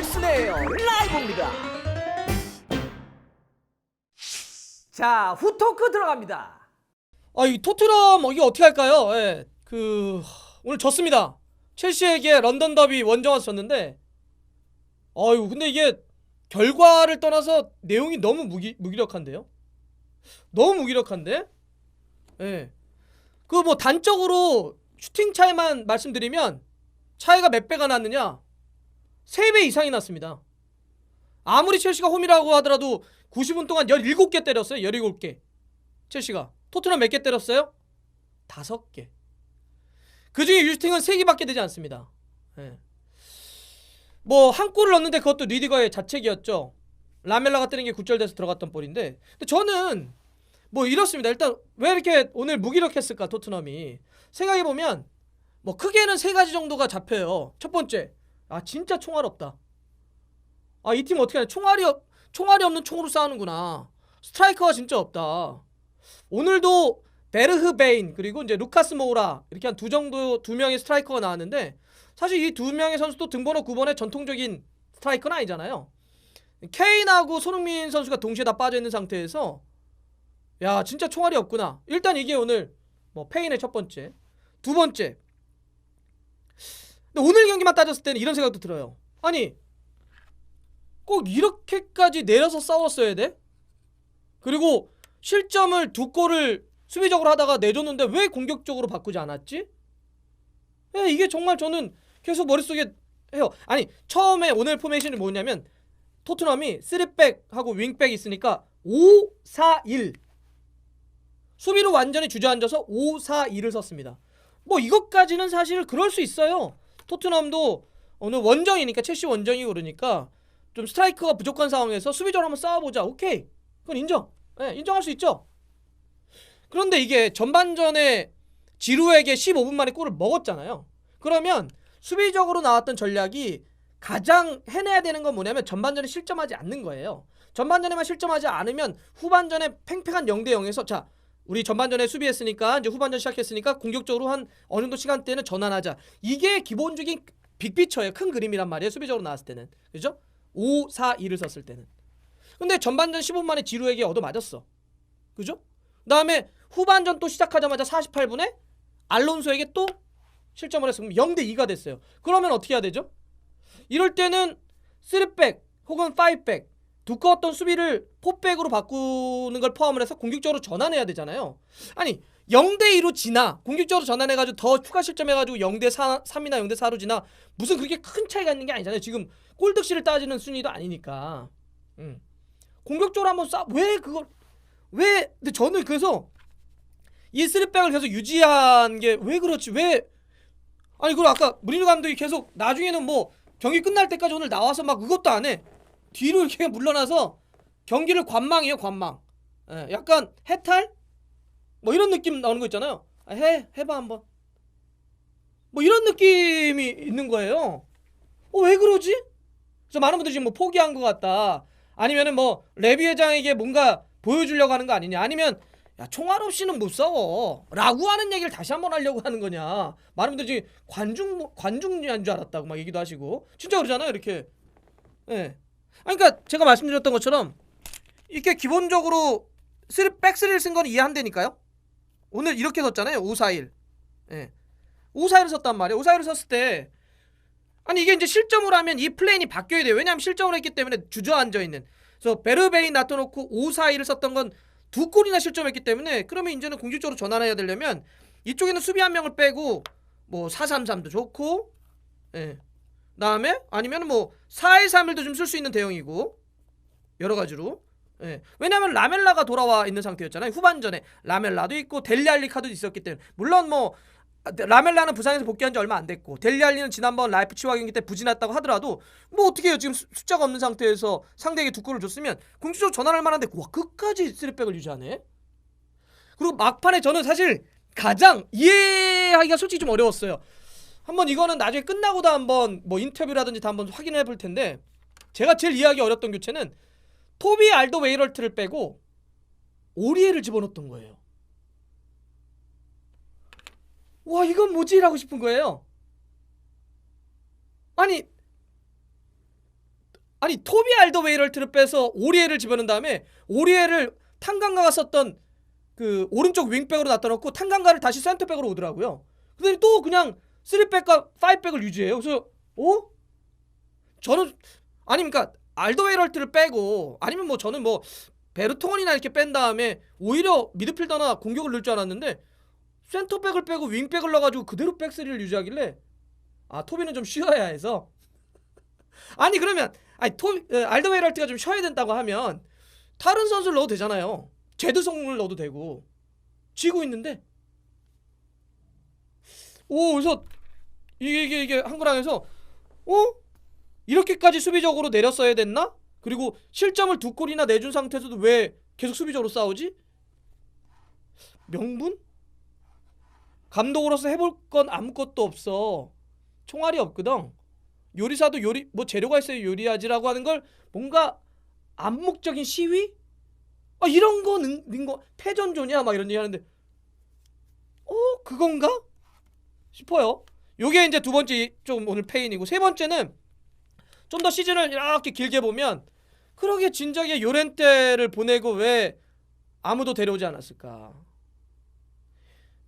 넥슨의 라이브입니다. 자, 후토크 들어갑니다. 아, 이 토트넘 어, 이게 어떻게 할까요? 예. 그 오늘 졌습니다. 첼시에게 런던 더비 원정에서 졌는데 아유, 근데 이게 결과를 떠나서 내용이 너무 무기, 무기력한데요? 너무 무기력한데? 예. 그 뭐 단적으로 슈팅 차이만 말씀드리면 차이가 몇 배가 났느냐? 3배 이상이 났습니다. 아무리 첼시가 홈이라고 하더라도 90분 동안 17개 때렸어요. 17개. 첼시가. 토트넘 몇 개 때렸어요? 다섯 개. 그 중에 유슈팅은 세 개밖에 되지 않습니다. 예. 뭐한 골을 넣었는데 그것도 리디거의 자책이었죠. 라멜라가 때린 게 굴절돼서 들어갔던 볼인데. 근데 저는 뭐 이렇습니다. 일단 왜 이렇게 오늘 무기력했을까 토트넘이 생각해 보면 뭐 크게는 세 가지 정도가 잡혀요. 첫 번째, 아 진짜 총알 없다. 아 이 팀 어떻게 하냐? 총알이 없, 총알이 없는 총으로 싸우는구나. 스트라이커가 진짜 없다. 오늘도 베르흐 베인 그리고 이제 루카스 모우라 이렇게 한 두 정도 두 명의 스트라이커가 나왔는데 사실 이 두 명의 선수도 등번호 9번의 전통적인 스트라이커는 아니잖아요. 케인하고 손흥민 선수가 동시에 다 빠져 있는 상태에서 야 진짜 총알이 없구나. 일단 이게 오늘 뭐 페인의 첫 번째, 두 번째. 근데 오늘 경기만 따졌을 때는 이런 생각도 들어요. 아니 꼭 이렇게까지 내려서 싸웠어야 돼? 그리고 실점을 두 골을 수비적으로 하다가 내줬는데 왜 공격적으로 바꾸지 않았지? 예, 이게 정말 저는 계속 머릿속에 해요. 아니 처음에 오늘 포메이션이 뭐냐면 토트넘이 3백하고 윙백 있으니까 5, 4, 1 수비로 완전히 주저앉아서 5, 4, 2를 썼습니다. 뭐 이것까지는 사실 그럴 수 있어요. 토트넘도 오늘 원정이니까 첼시 원정이고 그러니까 좀 스트라이커가 부족한 상황에서 수비적으로 한번 싸워보자. 오케이. 그건 인정. 예, 인정할 수 있죠. 그런데 이게 전반전에 지루에게 15분 만에 골을 먹었잖아요. 그러면 수비적으로 나왔던 전략이 가장 해내야 되는 건 뭐냐면 전반전에 실점하지 않는 거예요. 전반전에만 실점하지 않으면 후반전에 팽팽한 0대 0에서 자 우리 전반전에 수비했으니까 이제 후반전 시작했으니까 공격적으로 한 어느 정도 시간대는 전환하자. 이게 기본적인 빅피처예요. 큰 그림이란 말이에요. 수비적으로 나왔을 때는. 그죠? 5, 4, 2를 썼을 때는. 근데 전반전 15분 만에 지루에게 얻어 맞았어. 그죠? 그다음에 후반전 또 시작하자마자 48분에 알론소에게 또 실점을 했으면 0대 2가 됐어요. 그러면 어떻게 해야 되죠? 이럴 때는 3백 혹은 5백 두꺼웠던 수비를 4백으로 바꾸는 걸 포함을 해서 공격적으로 전환해야 되잖아요. 아니 0대 2로 지나 공격적으로 전환해가지고 더 추가 실점해가지고 0대 4, 3이나 0대 4로 지나 무슨 그렇게 큰 차이가 있는 게 아니잖아요. 지금 골득실을 따지는 순위도 아니니까. 음. 공격적으로 한번 쏴왜 그걸 왜 근데 저는 그래서 이 쓰리백을 계속 유지한 게 왜 그렇지 왜 아니 그리고 아까 무리뉴 감독이 계속 나중에는 뭐 경기 끝날 때까지 오늘 나와서 막 그것도 안 해 뒤로 이렇게 물러나서 경기를 관망해요 관망. 예, 약간 해탈? 뭐 이런 느낌 나오는 거 있잖아요. 아, 해 해봐 한번. 뭐 이런 느낌이 있는 거예요. 어 왜 그러지? 그래서 많은 분들이 지금 뭐 포기한 것 같다. 아니면은 뭐 레비 회장에게 뭔가 보여주려고 하는 거 아니냐. 아니면 야 총알 없이는 못 싸워. 라고 하는 얘기를 다시 한번 하려고 하는 거냐. 많은 분들이 관중 관중한 줄 알았다고 막 얘기도 하시고. 진짜 그러잖아요 이렇게. 예 그러니까 제가 말씀드렸던 것처럼 이렇게 기본적으로 쓰리 백스리를 쓴 건 이해한다니까요? 오늘 이렇게 썼잖아요 541 예. 541을 썼단 말이에요. 541을 썼을 때 아니 이게 이제 실점을 하면 이 플레인이 바뀌어야 돼요. 왜냐하면 실점을 했기 때문에 주저앉아 있는. 그래서 베르베인 놔둬놓고 541을 썼던 건 두 골이나 실점했기 때문에 그러면 이제는 공격적으로 전환해야 되려면 이쪽에는 수비 한 명을 빼고 뭐 433도 좋고 예. 그다음에 아니면 뭐 4131도 좀 쓸 수 있는 대형이고 여러 가지로. 예. 왜냐면 라멜라가 돌아와 있는 상태였잖아요. 후반전에. 라멜라도 있고 델리알리 카드도 있었기 때문에. 물론 뭐 라멜라는 부상에서 복귀한 지 얼마 안 됐고 델리알리는 지난번 라이프치와 경기 때 부진했다고 하더라도 뭐 어떻게 해요? 지금 수- 숫자가 없는 상태에서 상대에게 두 골을 줬으면 공격적으로 전환할 만한데 와 끝까지 쓰리백을 유지하네? 그리고 막판에 저는 사실 가장 이해하기가 솔직히 좀 어려웠어요 한번 이거는 나중에 끝나고도 한번 뭐 인터뷰라든지 다 한번 확인해 볼 텐데 제가 제일 이해하기 어렵던 교체는 토비 알도 웨이럴트를 빼고 오리에를 집어넣었던 거예요 와 이건 뭐지? 라고 싶은 거예요 아니 아니 토비 알더웨이럴트를 빼서 오리에를 집어넣은 다음에 오리에를 탄강가가 썼던 그 오른쪽 윙백으로 놔둬놓고 탄강가를 다시 센터백으로 오더라고요. 그다음에 또 그냥 3백과 5백을 유지해요. 그래서 어? 저는 아니 그러니까 알더웨이럴트를 빼고 아니면 뭐 저는 뭐 베르통원이나 이렇게 뺀 다음에 오히려 미드필더나 공격을 넣을 줄 알았는데 센터백을 빼고 윙백을 넣어가지고 그대로 백스리를 유지하길래 아 토비는 좀 쉬어야 해서 아니 그러면 아니 토 어, 알더웨이럴트가 좀 쉬어야 된다고 하면 다른 선수를 넣어도 되잖아요 제드성을 넣어도 되고 쥐고 있는데 오 그래서 이게 이게 이게 한국랑에서 어? 이렇게까지 수비적으로 내렸어야 됐나? 그리고 실점을 두 골이나 내준 상태에서도 왜 계속 수비적으로 싸우지? 명분? 감독으로서 해볼 건 아무것도 없어. 총알이 없거든. 요리사도 요리 뭐 재료가 있어야 요리하지라고 하는 걸 뭔가 암묵적인 시위? 아 이런 거 는, 는거 패전조냐? 막 이런 얘기 하는데 어? 그건가? 싶어요 요게 이제 두 번째 좀 오늘 페인이고 세 번째는 좀 더 시즌을 이렇게 길게 보면 그러게 진작에 요렌테를 보내고 왜 아무도 데려오지 않았을까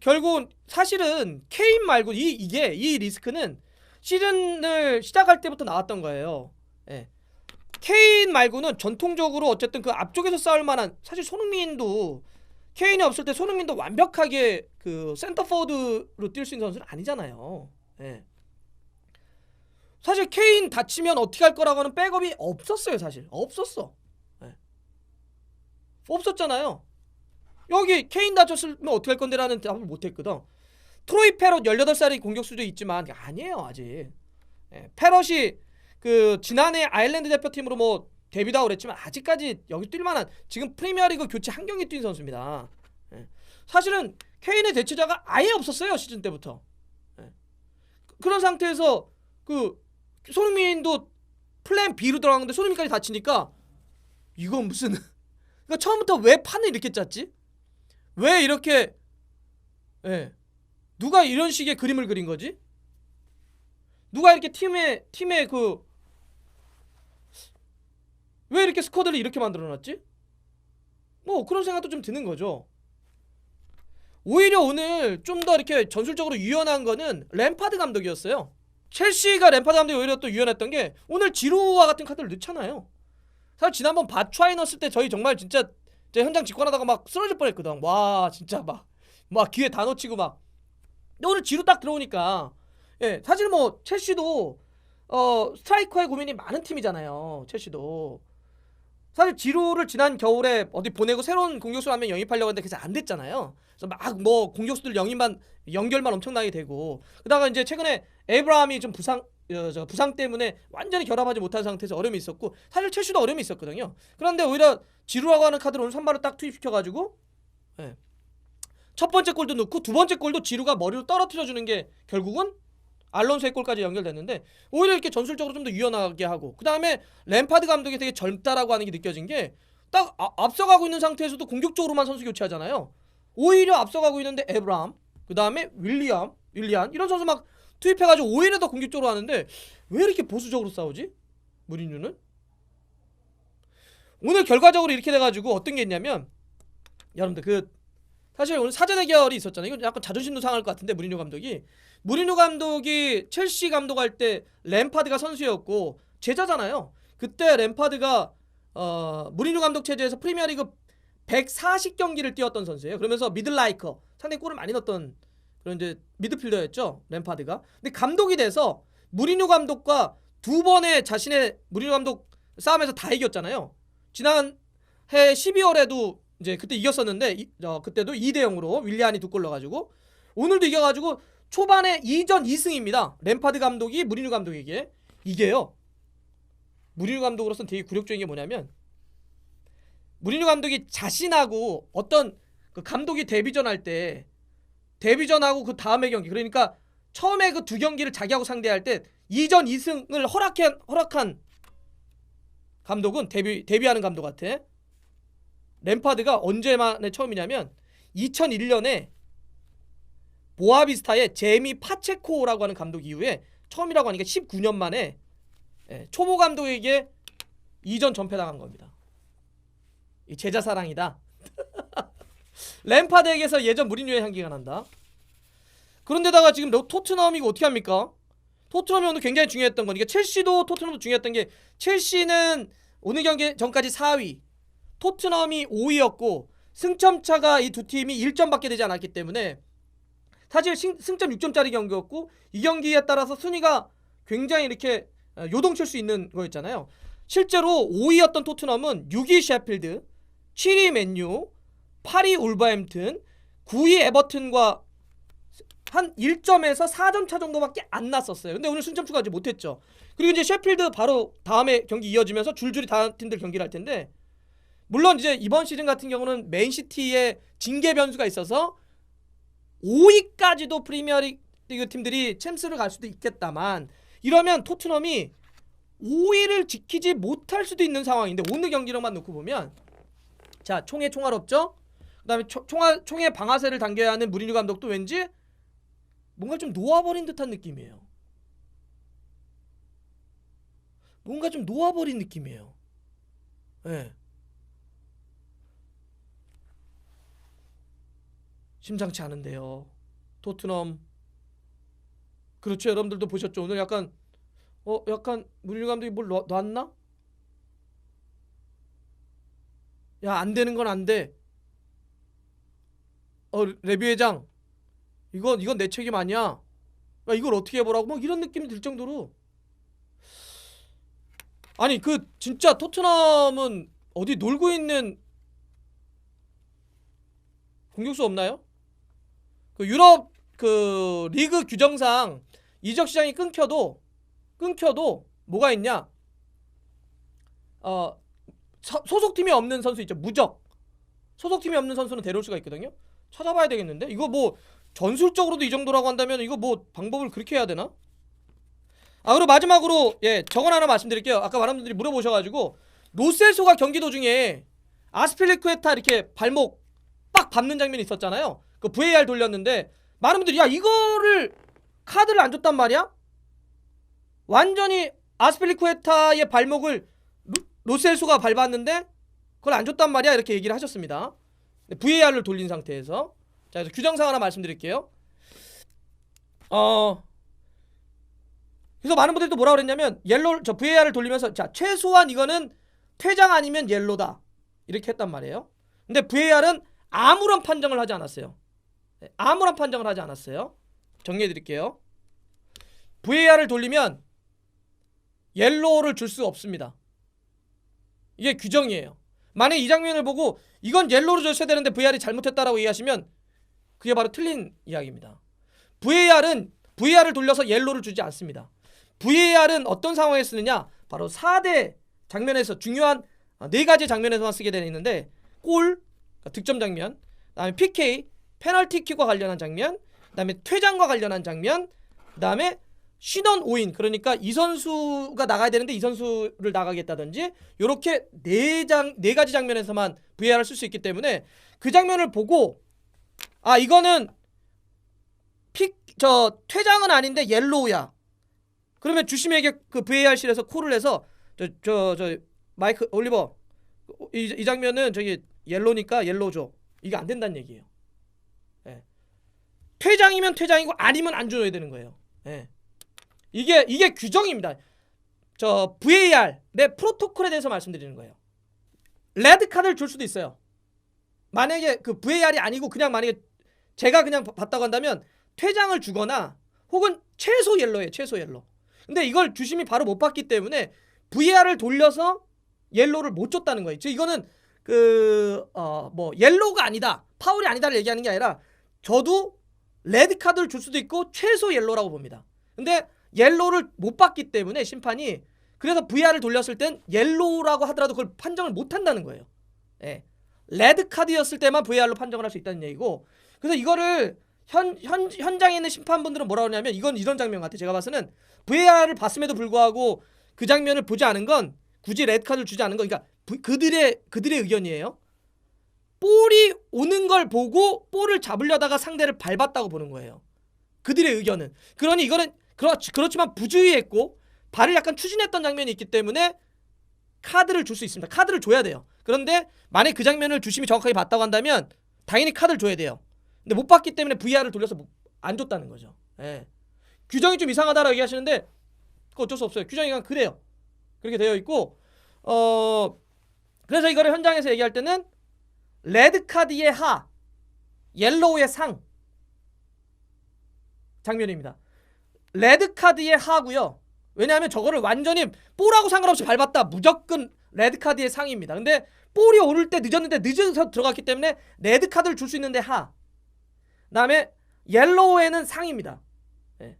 결국은 사실은 케인 말고 이 이게 이 리스크는 시즌을 시작할 때부터 나왔던 거예요. 예. 케인 말고는 전통적으로 어쨌든 그 앞쪽에서 싸울 만한 사실 손흥민도 케인이 없을 때 손흥민도 완벽하게 그 센터포드로 뛸 수 있는 선수는 아니잖아요. 예. 사실 케인 다치면 어떻게 할 거라고 하는 백업이 없었어요, 사실. 없었어. 예. 없었잖아요. 여기 케인 다쳤으면 어떻게 할 건데라는 답을 못 했거든. 트로이 페럿 18살의 공격수도 있지만 아니에요, 아직. 예, 페럿이 그 지난해 아일랜드 대표팀으로 뭐 데뷔도 그랬지만 아직까지 여기 뛸 만한 지금 프리미어리그 교체 한 경기 뛴 선수입니다. 예. 사실은 케인의 대체자가 아예 없었어요, 시즌 때부터. 예. 그런 상태에서 그 손흥민도 플랜 B로 들어갔는데 손흥민까지 다치니까 이건 무슨 그러니까 처음부터 왜 판을 이렇게 짰지? 왜 이렇게 예. 누가 이런 식의 그림을 그린 거지? 누가 이렇게 팀의 팀의 그 왜 이렇게 스쿼드를 이렇게 만들어 놨지? 뭐 그런 생각도 좀 드는 거죠. 오히려 오늘 좀 더 이렇게 전술적으로 유연한 거는 램파드 감독이었어요. 첼시가 램파드 감독이 오히려 또 유연했던 게 오늘 지루와 같은 카드를 넣잖아요. 사실 지난번 바추아이 넣었을 때 저희 정말 진짜 제 현장 직관하다가 막 쓰러질 뻔했거든. 와 진짜 막막 귀에 다 놓치고 막. 근데 오늘 지루 딱 들어오니까 예 사실 뭐 첼시도 어 스트라이커의 고민이 많은 팀이잖아요. 첼시도 사실 지루를 지난 겨울에 어디 보내고 새로운 공격수 한명 영입하려고 했는데 그래서 안 됐잖아요. 그래서 막 뭐 공격수들 영입만 연결만 엄청나게 되고 그다가 이제 최근에 에브라함이 좀 부상 어, 저 부상 때문에 완전히 결합하지 못한 상태에서 어려움이 있었고 사실 첼시도 어려움이 있었거든요. 그런데 오히려 지루라고 하는 카드를 오늘 선발을 딱 투입시켜가지고 예. 첫 번째 골도 넣고 두 번째 골도 지루가 머리로 떨어뜨려 주는 게 결국은 알론소의 골까지 연결됐는데 오히려 이렇게 전술적으로 좀 더 유연하게 하고 그 다음에 램파드 감독이 되게 젊다라고 하는 게 느껴진 게 딱 앞서가고 있는 상태에서도 공격적으로만 선수 교체하잖아요. 오히려 앞서가고 있는데 에브람 그 다음에 윌리엄 윌리안 이런 선수 막 투입해가지고 오히려 더 공격적으로 하는데 왜 이렇게 보수적으로 싸우지? 무리뉴는 오늘 결과적으로 이렇게 돼가지고 어떤 게 있냐면 여러분들 그 사실 오늘 사전 대결이 있었잖아요. 이건 약간 자존심도 상할 것 같은데 무리뉴 감독이 무리뉴 감독이 첼시 감독할 때 램파드가 선수였고 제자잖아요. 그때 램파드가 어 무리뉴 감독 체제에서 프리미어리그 140경기를 뛰었던 선수예요. 그러면서 미들라이커 상당히 골을 많이 넣었던 그런 이제 미드필더였죠. 램파드가. 근데 감독이 돼서 무리뉴 감독과 두 번의 자신의 무리뉴 감독 싸움에서 다 이겼잖아요. 지난 해 12월에도 이제 그때 이겼었는데 이, 어, 그때도 2대 0으로 윌리안이 두 골 넣어가지고 오늘도 이겨가지고 초반에 2전 2승입니다. 램파드 감독이 무리뉴 감독에게 이게요. 무리뉴 감독으로서는 되게 굴욕적인 게 뭐냐면 무리뉴 감독이 자신하고 어떤 그 감독이 데뷔전 할 때 데뷔전하고 그 다음의 경기 그러니까 처음에 그 두 경기를 자기하고 상대할 때 2전 2승을 허락한 허락한 감독은 데뷔 데뷔하는 감독 같아. 램파드가 언제 만에 처음이냐면 2001년에 보아비스타의 제미 파체코라고 하는 감독 이후에 처음이라고 하니까 19년 만에 예, 초보 감독에게 2전 전패당한 겁니다. 이 제자 사랑이다. 램파드에게서 예전 무리뉴의 향기가 난다. 그런데다가 지금 너- 토트넘이 어떻게 합니까? 토트넘이 오늘 굉장히 중요했던 건 이게 첼시도 토트넘도 중요했던 게 첼시는 오늘 경기 전까지 4위, 토트넘이 5위였고 승점 차가 이 두 팀이 1점밖에 되지 않았기 때문에 사실 신- 승점 6점짜리 경기였고 이 경기에 따라서 순위가 굉장히 이렇게 어, 요동칠 수 있는 거였잖아요. 실제로 5위였던 토트넘은 6위 셰필드, 7위 맨유, 8위 울버햄튼, 9위 에버튼과 한 1점에서 4점 차 정도밖에 안 났었어요. 근데 오늘 승점 추가하지 못했죠. 그리고 이제 셰필드 바로 다음에 경기 이어지면서 줄줄이 다른 팀들 경기를 할 텐데 물론 이제 이번 시즌 같은 경우는 맨시티의 징계 변수가 있어서 5위까지도 프리미어리그 팀들이 챔스를 갈 수도 있겠다만 이러면 토트넘이 5위를 지키지 못할 수도 있는 상황인데 오늘 경기력만 놓고 보면 자 총에 총알 없죠? 그 다음에 초- 총알 총에 방아쇠를 당겨야 하는 무리뉴 감독도 왠지 뭔가 좀 놓아버린 듯한 느낌이에요. 뭔가 좀 놓아버린 느낌이에요. 예. 심상치 않은데요. 토트넘. 그렇죠. 여러분들도 보셨죠. 오늘 약간 어 약간 무리뉴 감독이 뭘 놔, 놨나? 야 안 되는 건 안 돼. 어 레비 회장 이건 이건 내 책임 아니야. 야 이걸 어떻게 해보라고 뭐 이런 느낌이 들 정도로 아니 그 진짜 토트넘은 어디 놀고 있는 공격수 없나요? 그 유럽 그 리그 규정상 이적 시장이 끊겨도 끊겨도 뭐가 있냐? 어 서- 소속팀이 없는 선수 있죠 무적 소속팀이 없는 선수는 데려올 수가 있거든요. 찾아봐야 되겠는데 이거 뭐 전술적으로도 이 정도라고 한다면 이거 뭐 방법을 그렇게 해야 되나? 아 그리고 마지막으로 예 저건 하나 말씀드릴게요. 아까 많은 분들이 물어보셔가지고 로셀소가 경기 도중에 아스필리쿠에타 이렇게 발목 빡 밟는 장면이 있었잖아요. 그 VAR 돌렸는데 많은 분들이 야 이거를 카드를 안 줬단 말이야? 완전히 아스필리쿠에타의 발목을 로, 로셀소가 밟았는데 그걸 안 줬단 말이야 이렇게 얘기를 하셨습니다. VAR을 돌린 상태에서 자 그래서 규정상 하나 말씀드릴게요. 어 그래서 많은 분들이 또 뭐라 그랬냐면 옐로 저 VAR을 돌리면서 자 최소한 이거는 퇴장 아니면 옐로다 이렇게 했단 말이에요. 근데 VAR은 아무런 판정을 하지 않았어요. 네, 아무런 판정을 하지 않았어요. 정리해 드릴게요. VAR을 돌리면 옐로우를 줄 수 없습니다. 이게 규정이에요. 만약 이 장면을 보고 이건 옐로우를 줬어야 되는데 VAR이 잘못했다라고 얘기하시면 그게 바로 틀린 이야기입니다. VAR은 VAR을 돌려서 옐로우를 주지 않습니다. VAR은 어떤 상황에 쓰느냐? 바로 4대 장면에서 중요한 어, 네 가지 장면에서만 쓰게 되어 있는데 골, 그러니까 득점 장면, 그다음에 PK, 페널티킥과 관련한 장면, 그다음에 퇴장과 관련한 장면, 그다음에 신원 오인 그러니까 이 선수가 나가야 되는데 이 선수를 나가겠다든지 요렇게 네장네 가지 장면에서만 VAR을 쓸 수 있기 때문에 그 장면을 보고 아 이거는 픽 저 퇴장은 아닌데 옐로우야. 그러면 주심에게 그 VAR실에서 콜을 해서 저 저 저 마이크 올리버 이, 이 장면은 저기 옐로니까 옐로우 줘. 이게 안 된다는 얘기예요. 예. 퇴장이면 퇴장이고 아니면 안 줘야 되는 거예요. 예. 이게 이게 규정입니다. 저 VAR 내 프로토콜에 대해서 말씀드리는 거예요. 레드 카드를 줄 수도 있어요. 만약에 그 VAR이 아니고 그냥 만약에 제가 그냥 바- 봤다고 한다면 퇴장을 주거나 혹은 최소 옐로예요. 최소 옐로. 근데 이걸 주심이 바로 못 봤기 때문에 VAR을 돌려서 옐로를 못 줬다는 거예요. 즉 이거는 그 어 뭐 옐로가 아니다. 파울이 아니다를 얘기하는 게 아니라 저도 레드 카드를 줄 수도 있고 최소 옐로라고 봅니다. 근데 옐로를 못 봤기 때문에 심판이 그래서 VR을 돌렸을 땐 옐로우라고 하더라도 그걸 판정을 못 한다는 거예요. 예. 레드 카드였을 때만 VR로 판정을 할 수 있다는 얘기고. 그래서 이거를 현, 현 현장에 있는 심판분들은 뭐라 그러냐면 이건 이런 장면 같아. 제가 봐서는 VR을 봤음에도 불구하고 그 장면을 보지 않은 건 굳이 레드 카드를 주지 않은 건 그러니까 부- 그들의 그들의 의견이에요. 볼이 오는 걸 보고 볼을 잡으려다가 상대를 밟았다고 보는 거예요. 그들의 의견은. 그러니 이거는 그렇, 그렇지만 부주의했고 발을 약간 추진했던 장면이 있기 때문에 카드를 줄 수 있습니다. 카드를 줘야 돼요. 그런데 만약 그 장면을 주심이 정확하게 봤다고 한다면 당연히 카드를 줘야 돼요. 근데 못 봤기 때문에 VR을 돌려서 못- 안 줬다는 거죠. 예. 규정이 좀 이상하다라고 얘기하시는데 그거 어쩔 수 없어요. 규정이 그냥 그래요. 그렇게 되어 있고 어 그래서 이거를 현장에서 얘기할 때는 레드 카드의 하, 옐로우의 상 장면입니다. 레드 카드의 하고요. 왜냐하면 저거를 완전히 볼하고 상관없이 밟았다 무조건 레드 카드의 상입니다. 근데 볼이 오를 때 늦었는데 늦어서 들어갔기 때문에 레드 카드를 줄 수 있는데 하. 그다음에 옐로우에는 상입니다. 예.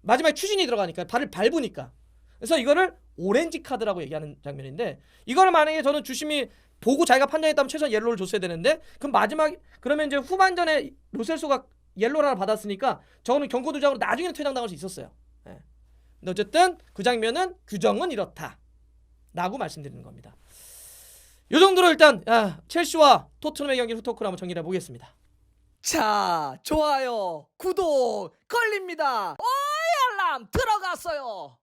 마지막에 추진이 들어가니까 발을 밟으니까. 그래서 이거를 오렌지 카드라고 얘기하는 장면인데 이거를 만약에 저는 주심이 보고 자기가 판단했다면 최소한 옐로우를 줬어야 되는데 그럼 마지막 그러면 이제 후반전에 로셀소가 옐로를 하나 받았으니까 저거는 경고 도장으로 나중에는 퇴장당할 수 있었어요. 예. 근데 어쨌든 그 장면은 규정은 이렇다. 라고 말씀드리는 겁니다. 요 정도로 일단 아, 첼시와 토트넘의 경기 후토크를 한번 정리해 보겠습니다. 자, 좋아요, 구독 걸립니다. 오이 알람 들어갔어요.